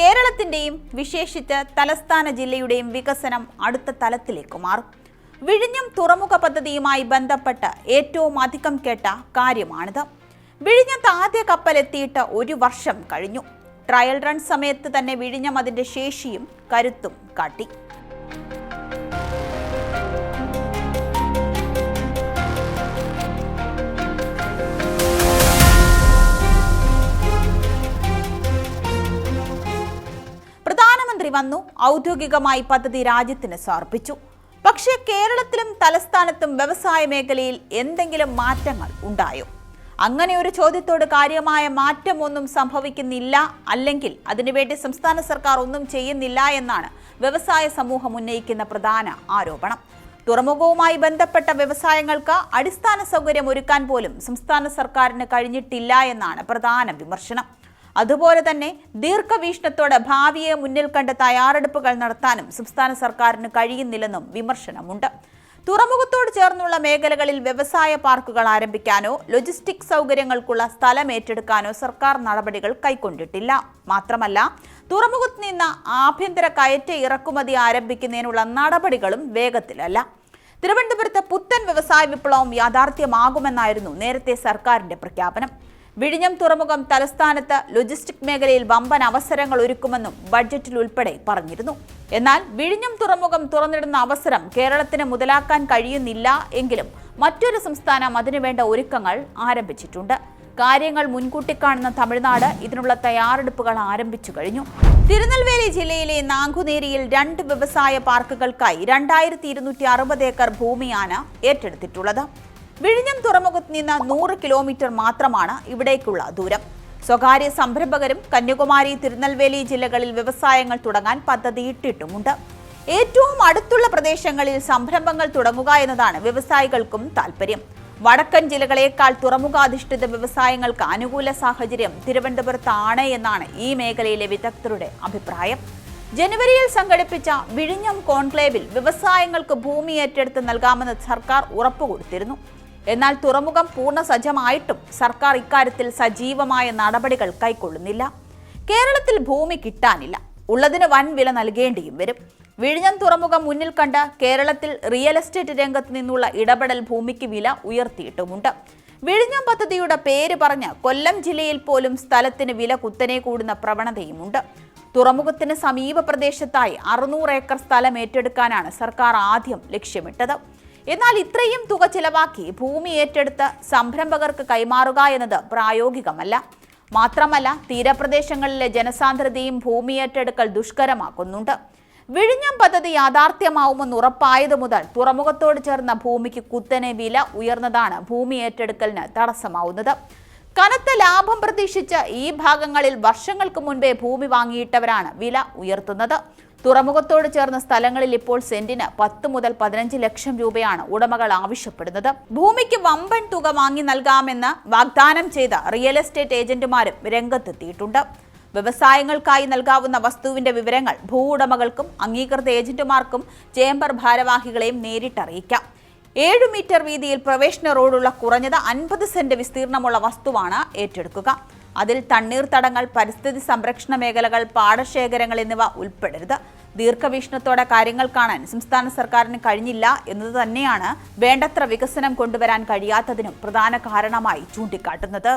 കേരളത്തിന്റെയും വിശേഷിച്ച് തലസ്ഥാന ജില്ലയുടെയും വികസനം അടുത്ത തലത്തിലേക്ക് മാറും. വിഴിഞ്ഞം തുറമുഖ പദ്ധതിയുമായി ബന്ധപ്പെട്ട് ഏറ്റവും അധികം കേട്ട കാര്യമാണിത്. വിഴിഞ്ഞത്ത് ആദ്യ കപ്പൽ എത്തിയിട്ട് ഒരു വർഷം കഴിഞ്ഞു. ട്രയൽ റൺ സമയത്ത് തന്നെ വിഴിഞ്ഞം അതിന്റെ ശേഷിയും കരുത്തും കാട്ടി. പ്രധാനമന്ത്രി വന്നു ഔദ്യോഗികമായി പദ്ധതി രാജ്യത്തിന് സമർപ്പിച്ചു. പക്ഷേ കേരളത്തിലും തലസ്ഥാനത്തും വ്യവസായ മേഖലയിൽ എന്തെങ്കിലും മാറ്റങ്ങൾ ഉണ്ടായോ? അങ്ങനെ ഒരു ചോദ്യത്തോട് കാര്യമായ മാറ്റമൊന്നും സംഭവിക്കുന്നില്ല അല്ലെങ്കിൽ അതിനുവേണ്ടി സംസ്ഥാന സർക്കാർ ഒന്നും ചെയ്യുന്നില്ല എന്നാണ് വ്യവസായ സമൂഹം ഉന്നയിക്കുന്ന പ്രധാന ആരോപണം. തുറമുഖവുമായി ബന്ധപ്പെട്ട വ്യവസായങ്ങൾക്ക് അടിസ്ഥാന സൗകര്യം ഒരുക്കാൻ പോലും സംസ്ഥാന സർക്കാരിന് കഴിഞ്ഞിട്ടില്ല എന്നാണ് പ്രധാന വിമർശനം. അതുപോലെ തന്നെ ദീർഘവീക്ഷണത്തോടെ ഭാവിയെ മുന്നിൽ കണ്ട് തയ്യാറെടുപ്പുകൾ നടത്താനും സംസ്ഥാന സർക്കാരിന് കഴിയുന്നില്ലെന്നും വിമർശനമുണ്ട്. തുറമുഖത്തോട് ചേർന്നുള്ള മേഖലകളിൽ വ്യവസായ പാർക്കുകൾ ആരംഭിക്കാനോ ലോജിസ്റ്റിക് സൗകര്യങ്ങൾക്കുള്ള സ്ഥലം ഏറ്റെടുക്കാനോ സർക്കാർ നടപടികൾ കൈക്കൊണ്ടിട്ടില്ല. മാത്രമല്ല തുറമുഖത്ത് നിന്ന് ആഭ്യന്തര കയറ്റ ഇറക്കുമതി ആരംഭിക്കുന്നതിനുള്ള നടപടികളും വേഗത്തിലല്ല. തിരുവനന്തപുരത്ത് പുത്തൻ വ്യവസായ വിപ്ലവം യാഥാർത്ഥ്യമാകുമെന്നായിരുന്നു നേരത്തെ സർക്കാരിന്റെ പ്രഖ്യാപനം. വിഴിഞ്ഞം തുറമുഖം തലസ്ഥാനത്ത് ലോജിസ്റ്റിക് മേഖലയിൽ വമ്പൻ അവസരങ്ങൾ ഒരുക്കുമെന്നും ബഡ്ജറ്റിൽ ഉൾപ്പെടെ പറഞ്ഞിരുന്നു. എന്നാൽ വിഴിഞ്ഞം തുറമുഖം തുറന്നിടുന്ന അവസരം കേരളത്തിന് മുതലാക്കാൻ കഴിയുന്നില്ല എങ്കിലും മറ്റൊരു സംസ്ഥാനം അതിനുവേണ്ട ഒരുക്കങ്ങൾ ആരംഭിച്ചിട്ടുണ്ട്. കാര്യങ്ങൾ മുൻകൂട്ടി കാണുന്ന തമിഴ്നാട് ഇതിനുള്ള തയ്യാറെടുപ്പുകൾ ആരംഭിച്ചു കഴിഞ്ഞു. തിരുനെൽവേലി ജില്ലയിലെ നാങ്കുനേരിയിൽ രണ്ട് വ്യവസായ പാർക്കുകൾക്കായി രണ്ടായിരത്തി ഇരുന്നൂറ്റി അറുപത് ഏക്കർ ഭൂമിയാണ് ഏറ്റെടുത്തിട്ടുള്ളത്. വിഴിഞ്ഞം തുറമുഖത്ത് നിന്ന് നൂറ് കിലോമീറ്റർ മാത്രമാണ് ഇവിടേക്കുള്ള ദൂരം. സ്വകാര്യ സംരംഭകരും കന്യാകുമാരി തിരുനെൽവേലി ജില്ലകളിൽ വ്യവസായങ്ങൾ തുടങ്ങാൻ പദ്ധതിയിട്ടിട്ടുമുണ്ട്. ഏറ്റവും അടുത്തുള്ള പ്രദേശങ്ങളിൽ സംരംഭങ്ങൾ തുടങ്ങുക എന്നതാണ് വ്യവസായികൾക്കും താല്പര്യം വടക്കൻ ജില്ലകളേക്കാൾ തുറമുഖാധിഷ്ഠിത വ്യവസായങ്ങൾക്ക് അനുകൂല സാഹചര്യം തിരുവനന്തപുരത്താണ് എന്നാണ് ഈ മേഖലയിലെ വിദഗ്ധരുടെ അഭിപ്രായം. ജനുവരിയിൽ സംഘടിപ്പിച്ച വിഴിഞ്ഞം കോൺക്ലേവിൽ വ്യവസായങ്ങൾക്ക് ഭൂമി ഏറ്റെടുത്ത് നൽകാമെന്ന് സർക്കാർ ഉറപ്പുകൊടുത്തിരുന്നു. എന്നാൽ തുറമുഖം പൂർണ സജ്ജമായിട്ടും സർക്കാർ ഇക്കാര്യത്തിൽ സജീവമായ നടപടികൾ കൈക്കൊള്ളുന്നില്ല. കേരളത്തിൽ ഭൂമി കിട്ടാനില്ല. ഉള്ളതിന് വൻ വില നൽകേണ്ടിയും വരും. വിഴിഞ്ഞം തുറമുഖം മുന്നിൽ കണ്ട കേരളത്തിൽ റിയൽ എസ്റ്റേറ്റ് രംഗത്ത് നിന്നുള്ള ഇടപെടൽ ഭൂമിക്ക് വില ഉയർത്തിയിട്ടുമുണ്ട്. വിഴിഞ്ഞം പദ്ധതിയുടെ പേര് പറഞ്ഞ് കൊല്ലം ജില്ലയിൽ പോലും സ്ഥലത്തിന് വില കുത്തനെ കൂടുന്ന പ്രവണതയുമുണ്ട്. തുറമുഖത്തിന് സമീപ പ്രദേശത്തായി അറുന്നൂറ് ഏക്കർ സ്ഥലം ഏറ്റെടുക്കാനാണ് സർക്കാർ ആദ്യം ലക്ഷ്യമിട്ടത്. എന്നാൽ ഇത്രയും തുക ചിലവാക്കി ഭൂമി ഏറ്റെടുത്ത് സംരംഭകർക്ക് കൈമാറുക എന്നത് പ്രായോഗികമല്ല. മാത്രമല്ല തീരപ്രദേശങ്ങളിലെ ജനസാന്ദ്രതയും ഭൂമി ഏറ്റെടുക്കൽ ദുഷ്കരമാക്കുന്നുണ്ട്. വിഴിഞ്ഞം പദ്ധതി യാഥാർത്ഥ്യമാവുമെന്ന് ഉറപ്പായതു മുതൽ തുറമുഖത്തോട് ചേർന്ന ഭൂമിക്ക് കുത്തനെ വില ഉയർന്നതാണ് ഭൂമി ഏറ്റെടുക്കലിന് തടസ്സമാവുന്നത്. കനത്ത ലാഭം പ്രതീക്ഷിച്ച് ഈ ഭാഗങ്ങളിൽ വർഷങ്ങൾക്ക് മുൻപേ ഭൂമി വാങ്ങിയിട്ടവരാണ് വില ഉയർത്തുന്നത്. തുറമുഖത്തോട് ചേർന്ന സ്ഥലങ്ങളിൽ ഇപ്പോൾ സെന്റിന് പത്ത് മുതൽ പതിനഞ്ച് ലക്ഷം രൂപയാണ് ഉടമകൾ ആവശ്യപ്പെടുന്നത്. ഭൂമിക്ക് വമ്പൻ തുക വാങ്ങി നൽകാമെന്ന് വാഗ്ദാനം ചെയ്ത റിയൽ എസ്റ്റേറ്റ് ഏജന്റുമാരും രംഗത്തെത്തിയിട്ടുണ്ട്. വ്യവസായങ്ങൾക്കായി നൽകാവുന്ന വസ്തുവിന്റെ വിവരങ്ങൾ ഭൂ ഉടമകൾക്കും അംഗീകൃത ഏജന്റുമാർക്കും ചേംബർ ഭാരവാഹികളെയും നേരിട്ടറിയിക്കാം. ഏഴു മീറ്റർ വീതിയിൽ പ്രവേശന റോഡുള്ള കുറഞ്ഞത് അൻപത് സെന്റ് വിസ്തീർണമുള്ള വസ്തുവാണ് ഏറ്റെടുക്കുക. അതിൽ തണ്ണീർത്തടങ്ങൾ പരിസ്ഥിതി സംരക്ഷണ മേഖലകൾ പാടശേഖരങ്ങൾ എന്നിവ ഉൾപ്പെടരുത്. ദീർഘവീക്ഷണത്തോടെ കാര്യങ്ങൾ കാണാൻ സംസ്ഥാന സർക്കാരിന് കഴിഞ്ഞില്ല എന്നത് തന്നെയാണ് വേണ്ടത്ര വികസനം കൊണ്ടുവരാൻ കഴിയാത്തതിനും പ്രധാന കാരണമായി ചൂണ്ടിക്കാട്ടുന്നത്.